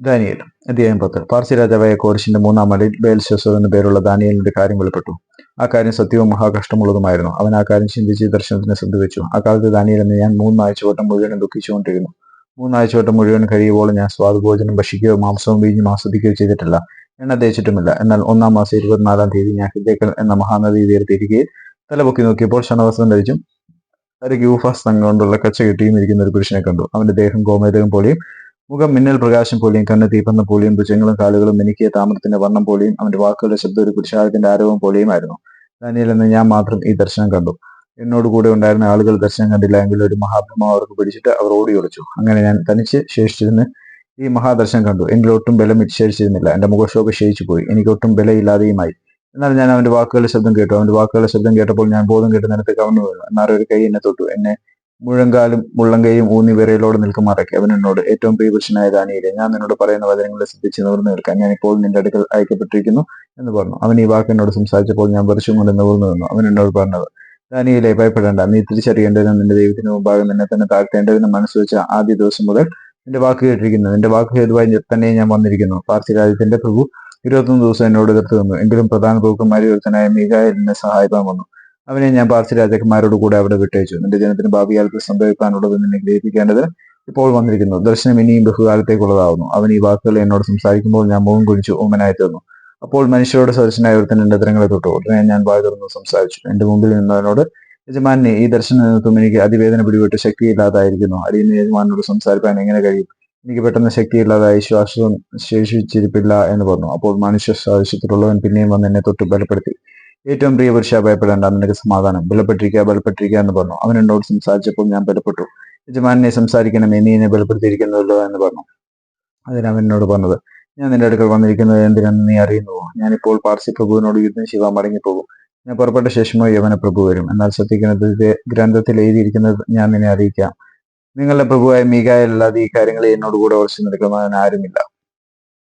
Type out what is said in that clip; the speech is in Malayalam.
ദാനിയേൽ അധ്യായം പത്ത്. പാർസി രാജാവായ കോരിശിന്റെ മൂന്നാം മലയിൽ ബേൽശസോ എന്ന പേരുള്ള ദാനിയലിന്റെ കാര്യം വെളിപ്പെട്ടു. ആ കാര്യം സത്യവും മഹാകഷ്ടമുള്ളതുമായിരുന്നു. അവൻ ആ കാര്യം ചിന്തിച്ച് ദർശനത്തിന് ശ്രദ്ധിച്ചു ആ കാലത്ത് ദാനിയലെന്ന് ഞാൻ മൂന്നാഴ്ചവട്ടം മുഴുവനും ദുഃഖിച്ചുകൊണ്ടിരുന്നു മൂന്നാഴ്ചവട്ടം മുഴുവൻ കഴിയുമ്പോൾ ഞാൻ സ്വാദുഭോജനം ഭക്ഷിക്കുകയോ മാംസവും വീഞ്ഞും ആസ്വദിക്കുകയോ ചെയ്തിട്ടില്ല. എണ്ണ തേച്ചിട്ടുമില്ല. എന്നാൽ ഒന്നാം മാസം ഇരുപത്തിനാലാം തീയതി ഞാൻ ഹിദ്ദേക്കൽ എന്ന മഹാനദി തീരത്തിരിക്കുകയും തലപൊക്കി നോക്കിയപ്പോൾ ക്ഷണവസ്ത്രം ധരിച്ചും ഒരു ഗ്യൂഫാസ്തം കൊണ്ടുള്ള കച്ച കെട്ടിയും ഇരിക്കുന്ന ഒരു പുരുഷനെ കണ്ടു. അവന്റെ ദേഹം ഗോമേതകം പോലെയും മുഖം മിന്നൽ പ്രകാശം പോലെയും കണ്ണ് തീപ്പന്ന പോലെയും ഭുജങ്ങളും കാലുകളും മിനുക്കിയ താമരത്തിന്റെ വർണം പോലെയും അവന്റെ വാക്കുകളുടെ ശബ്ദം ഒരു പുരുഷാരത്തിന്റെ ആരവം പോലെയുമായിരുന്നു ദാനിയേൽ എന്ന് ഞാൻ മാത്രം ഈ ദർശനം കണ്ടു. എന്നോട് കൂടെ ഉണ്ടായിരുന്ന ആളുകൾ ദർശനം കണ്ടില്ല എങ്കിൽ ഒരു മഹാഭ്രമം അവർക്ക് പിടിച്ചിട്ട് അവർ ഓടി ഒളിച്ചു. അങ്ങനെ ഞാൻ തനിച്ച് ശേഷിച്ചിരുന്ന് ഈ മഹാദർശനം കണ്ടു. എങ്കിൽ ഒട്ടും ബലം ശേഷിച്ചിരുന്നില്ല എന്റെ മുഖശോഭ ക്ഷയിച്ചു പോയി. എനിക്ക് ഒട്ടും ബലയില്ലാതെയുമായി എന്നാൽ ഞാൻ അവന്റെ വാക്കുകളുടെ ശബ്ദം കേട്ടു. അവന്റെ വാക്കുകളുടെ ശബ്ദം കേട്ടപ്പോൾ ഞാൻ ബോധം കേട്ട് നിലത്തേക്ക് അവന് വീണു. എന്നാൽ ഒരു കൈ എന്നെ തൊട്ടു. എന്നെ മുഴങ്കാലും മുള്ളങ്കയും ഊന്നി വിരയിലോട് നിൽക്കുമാറക്കി അവൻ എന്നോട് ഏറ്റവും പ്രിയപുരുഷനായ ദാനിയിലെ ഞാൻ നിന്നോട് പറയുന്ന വചനങ്ങളെ ശ്രദ്ധിച്ച് നിവർന്നു നിൽക്കാൻ ഞാൻ ഇപ്പോൾ നിന്റെ അടുക്കൽ അയക്കപ്പെട്ടിരിക്കുന്നു എന്ന് പറഞ്ഞു. അവൻ ഈ വാക്ക് എന്നോട് സംസാരിച്ചപ്പോൾ ഞാൻ വർഷം കൊണ്ട് നിവർന്നു നിന്നു. അവൻ എന്നോട് പറഞ്ഞത് ദാനിയിലെ ഭയപ്പെടേണ്ട. നീ തിരിച്ചറിയേണ്ടതിനും നിന്റെ ദൈവത്തിന് മുമ്പാകെ നിന്നെ തന്നെ താഴ്ത്തേണ്ടതിനും മനസ്സ് വെച്ച ആദ്യ ദിവസം മുതൽ നിന്റെ വാക്ക് കേട്ടിരിക്കുന്നു. നിന്റെ വാക്ക് ഹേതുവായി തന്നെ ഞാൻ വന്നിരിക്കുന്നു. പാർസി രാജ്യത്തിന്റെ പ്രഭു ഇരുപത്തൊന്ന് ദിവസം എന്നോട് എതിർത്ത് നിന്നു. എങ്കിലും പ്രധാന പ്രഭുക്കന്മാരിൽ ഒരുത്തനായ മീകായലിനെ സഹായിക്കാൻ വന്നു. അവനെ ഞാൻ പാർശ്വ രാജാക്കന്മാരോട് കൂടെ അവിടെ വിട്ടയച്ചു. നിന്റെ ജനത്തിന് ഭാവികാലത്ത് സംഭവിക്കാനുള്ളത് നിന്നെ ഗ്രഹിപ്പിക്കേണ്ടത് ഇപ്പോൾ വന്നിരിക്കുന്നു. ദർശനം ഇനിയും ബഹുകാലത്തേക്കുള്ളതാവുന്നു. അവൻ ഈ വാക്കുകൾ എന്നോട് സംസാരിക്കുമ്പോൾ ഞാൻ മുഖം കുഴിച്ചു ഓമനായി തീർന്നു. അപ്പോൾ മനുഷ്യരോട് സദസ്യനായ ഒരുത്തൻ എന്റെ തരങ്ങളെ തൊട്ടു. ഉടനെ ഞാൻ വായ തുറന്ന് സംസാരിച്ചു. എന്റെ മുമ്പിൽ നിന്നവനോട് യജമാനെ ഈ ദർശനം നിമിത്തം എനിക്ക് അതിവേദന പിടിപെട്ട് ശക്തിയില്ലാതായിരിക്കുന്നു. അടിയുന്ന യജമാനോട് സംസാരിക്കാൻ എങ്ങനെ കഴിയും? എനിക്ക് പെട്ടെന്ന് ശക്തിയില്ലാതായി ശ്വാസം ശേഷിച്ചിരിപ്പില്ല എന്ന് പറഞ്ഞു. അപ്പോൾ മനുഷ്യ സാദൃശ്യത്തിലുള്ളവൻ പിന്നെയും വന്ന് എന്നെ തൊട്ട് ബലപ്പെടുത്തി. ഏറ്റവും പ്രിയ പുരുഷ ഭയപ്പെടേണ്ട നിനക്ക് സമാധാനം. ബലപ്പെട്ടിരിക്കുക ബലപ്പെട്ടിരിക്കുക എന്ന് പറഞ്ഞു. അവൻ എന്നോട് സംസാരിച്ചപ്പോൾ ഞാൻ ബലപ്പെട്ടു. യജമാനെ സംസാരിക്കണമേ നീ എന്നെ ബലപ്പെടുത്തിയിരിക്കുന്നുവല്ലോ എന്ന് പറഞ്ഞു. അതിന് അവൻ എന്നോട് പറഞ്ഞത് ഞാൻ നിന്റെ അടുക്കൽ വന്നിരിക്കുന്നത് എന്തിനെന്ന് നീ അറിയുന്നുവോ? ഞാനിപ്പോൾ പാർസി പ്രഭുവിനോട് യുദ്ധം ശിവ മടങ്ങിപ്പോകും. ഞാൻ പുറപ്പെട്ട ശേഷമോ യവന പ്രഭു വരും. എന്നാൽ ശ്രദ്ധിക്കുന്നത് ഗ്രന്ഥത്തിൽ എഴുതിയിരിക്കുന്നത് ഞാൻ നിന്നെ അറിയിക്കാം. നിങ്ങളുടെ പ്രഭുവായ മീകായല്ലാതെ ഈ കാര്യങ്ങളെ എന്നോട് കൂടെ ഉറച്ചു നിൽക്കുന്നവൻ ആരുമില്ല.